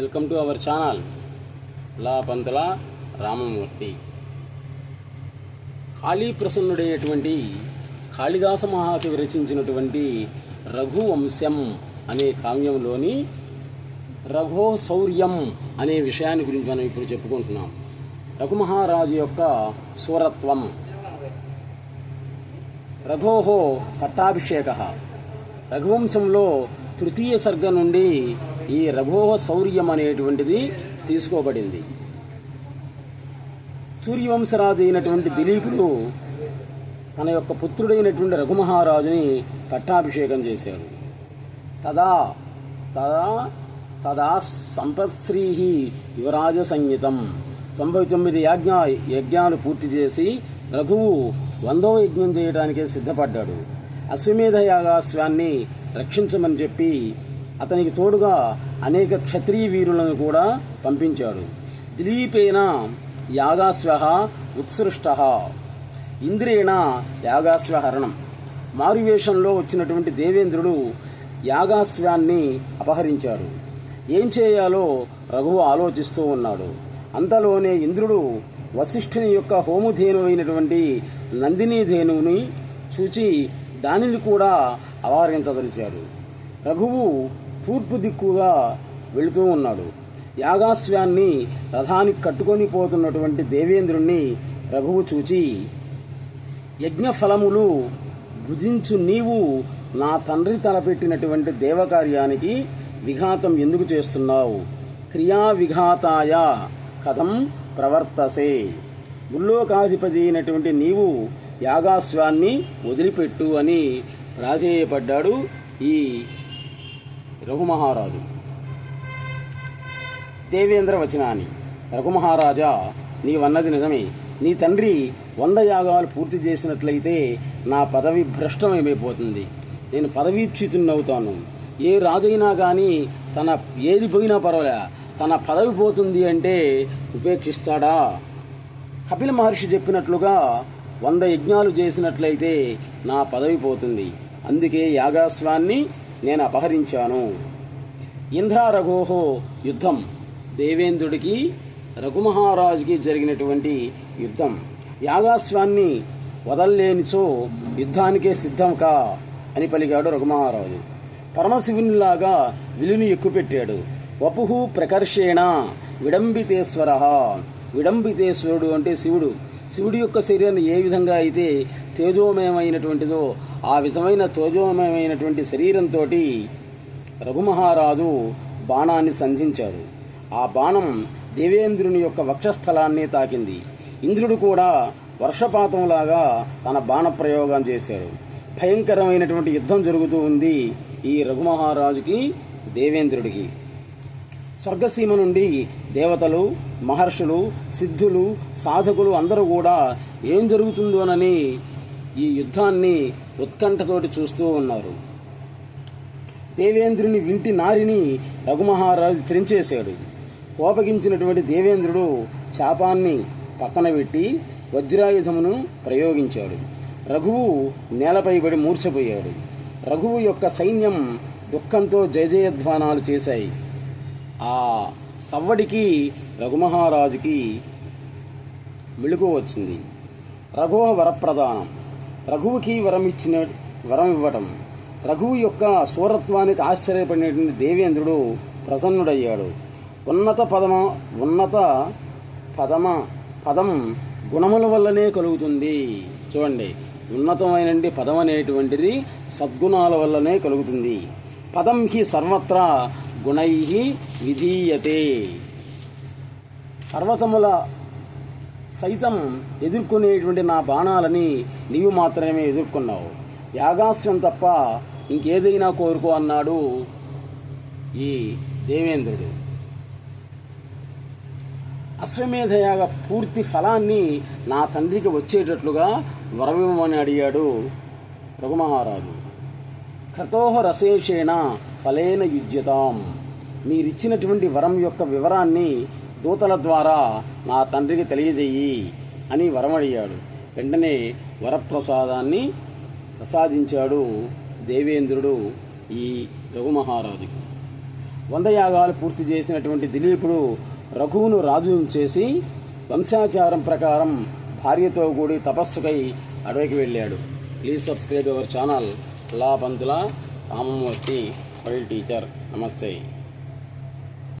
Welcome to our channel. లా పంతుల రామమూర్తి. కాళీ ప్రసన్నుడైనటువంటి కాళిదాస మహాకవి రచించినటువంటి రఘువంశం అనే కావ్యంలోని రఘో శౌర్యం అనే విషయాన్ని గురించి మనం ఇప్పుడు చెప్పుకుంటున్నాం. రఘుమహారాజు యొక్క సూరత్వం రఘోహో పట్టాభిషేక. రఘువంశంలో తృతీయ సర్గ నుండి ఈ రఘోహ శౌర్యం అనేటువంటిది తీసుకోబడింది. సూర్యవంశరాజు అయినటువంటి దిలీపుడు తన యొక్క పుత్రుడైనటువంటి రఘుమహారాజుని పట్టాభిషేకం చేశాడు తదా తదా తదా సంపత్శ్రీ యువరాజ సంహితం తొంభై తొమ్మిది యాజ్ఞ యజ్ఞాలు పూర్తి చేసి రఘువు వందవ యజ్ఞం చేయడానికే సిద్ధపడ్డాడు. అశ్వమేధ యాగాశ్వాన్ని రక్షించమని చెప్పి అతనికి తోడుగా అనేక క్షత్రియ వీరులను కూడా పంపించాడు. దిలీపేన యాగాశ్వ ఉత్సృష్ట. ఇంద్రేణ యాగాశ్వహరణం. మారువేషంలో వచ్చినటువంటి దేవేంద్రుడు యాగాశ్వాన్ని అపహరించాడు. ఏం చేయాలో రఘువు ఆలోచిస్తూ ఉన్నాడు. అంతలోనే ఇంద్రుడు వశిష్ఠుని యొక్క హోముధేను అయినటువంటి నందినీ ధేనువుని చూచి దానిని కూడా అవారించదలిచాడు రఘువు తూర్పు దిక్కుగా వెళుతూ ఉన్నాడు. యాగాశ్వాన్ని రథానికి కట్టుకొని పోతున్నటువంటి దేవేంద్రుణ్ణి రఘువు చూచి యజ్ఞఫలములు భుజించు నీవు నా తండ్రి తలపెట్టినటువంటి దేవకార్యానికి విఘాతం ఎందుకు చేస్తున్నావు? క్రియా విఘాతాయ కథం ప్రవర్తసే. ముల్లోకాధిపతి అయినటువంటి నీవు యాగాశ్వాన్ని వదిలిపెట్టు అని రాజేయపడ్డాడు ఈ రఘుమహారాజు. దేవేంద్ర వచనాన్ని రఘుమహారాజా నీవన్నది నిజమే. నీ తండ్రి వంద యాగాలు పూర్తి చేసినట్లయితే నా పదవి భ్రష్టమైపోతుంది. నేను పదవీచ్యుతున్నవుతాను. ఏ రాజైనా కానీ తన ఏది పోయినా పర్వాలే. తన పదవి పోతుంది అంటే ఉపేక్షిస్తాడా? కపిల మహర్షి చెప్పినట్లుగా వంద యజ్ఞాలు చేసినట్లయితే నా పదవి పోతుంది. అందుకే యాగాస్వాన్ని నేను అపహరించాను. ఇంద్ర రఘోహో యుద్ధం. దేవేంద్రుడికి రఘుమహారాజుకి జరిగినటువంటి యుద్ధం. యాగాస్వాన్ని వదల్లేనిచో యుద్ధానికే సిద్ధం కా అని పలికాడు రఘుమహారాజు. పరమశివునిలాగా విలుని ఎక్కుపెట్టాడు. వపుహు ప్రకర్షేణ విడంబితేశ్వర. విడంబితేశ్వరుడు అంటే శివుడు. శివుడి యొక్క శరీరాన్ని ఏ విధంగా అయితే తేజోమయమైనటువంటిదో ఆ విధమైన తోజోమయమైనటువంటి శరీరంతో రఘుమహారాజు బాణాన్ని సంధించారు. ఆ బాణం దేవేంద్రుని యొక్క వక్షస్థలాన్ని తాకింది. ఇంద్రుడు కూడా వర్షపాతంలాగా తన బాణ ప్రయోగం చేశాడు. భయంకరమైనటువంటి యుద్ధం జరుగుతూ ఉంది ఈ రఘుమహారాజుకి దేవేంద్రుడికి. స్వర్గసీమ నుండి దేవతలు మహర్షులు సిద్ధులు సాధకులు అందరూ కూడా ఏం జరుగుతుందోనని ఈ యుద్ధాన్ని ఉత్కంఠతోటి చూస్తూ ఉన్నారు. దేవేంద్రుని వింటి నారిని రఘుమహారాజు త్రించేశాడు. కోపగించినటువంటి దేవేంద్రుడు శాపాన్ని పక్కన పెట్టి వజ్రాయుధమును ప్రయోగించాడు. రఘువు నేలపై పడి మూర్చపోయాడు రఘువు యొక్క సైన్యం దుఃఖంతో జయజయధ్వానాలు చేశాయి. ఆ సవ్వడికి రఘుమహారాజుకి మెళుకు వచ్చింది. రఘువ వరప్రదానం రఘువుకి వరం ఇచ్చిన వరం ఇవ్వటం రఘువు యొక్క సూరత్వానికి ఆశ్చర్యపడినటువంటి దేవేంద్రుడు ప్రసన్నుడయ్యాడు. ఉన్నత పదమ ఉన్నత పదమ పదం గుణముల వల్లనే కలుగుతుంది. చూడండి ఉన్నతమైన పదం అనేటువంటిది సద్గుణాల వల్లనే కలుగుతుంది. పదం హి సర్వత్రా గుణై విధీయతే. పర్వతముల సైతం ఎదుర్కొనేటువంటి నా బాణాలని నీవు మాత్రమే ఎదుర్కొన్నావు. యాగాస్యం తప్ప ఇంకేదైనా కోరుకో అన్నాడు ఈ దేవేంద్రుడు. అశ్వమేధయాగ పూర్తి ఫలాన్ని నా తండ్రికి వచ్చేటట్లుగా వరమిమ్మని అడిగాడు రఘుమహారాజు. క్రతోహ రసేషేణ ఫలేన యుజ్యతాం. మీరిచ్చినటువంటి వరం యొక్క వివరాన్ని దూతల ద్వారా నా తండ్రికి తెలియజేయి అని వరమడిగాడు. వెంటనే వరప్రసాదాన్ని ప్రసాదించాడు దేవేంద్రుడు ఈ రఘుమహారాజుకు. వంద యాగాలు పూర్తి చేసినటువంటి దిలీపుడు రఘువును రాజు చేసి వంశాచారం ప్రకారం భార్యతో కూడి తపస్సుకై అడవికి వెళ్ళాడు. Please subscribe our channel. Law Pantula Ramamurthy file teacher. నమస్తే.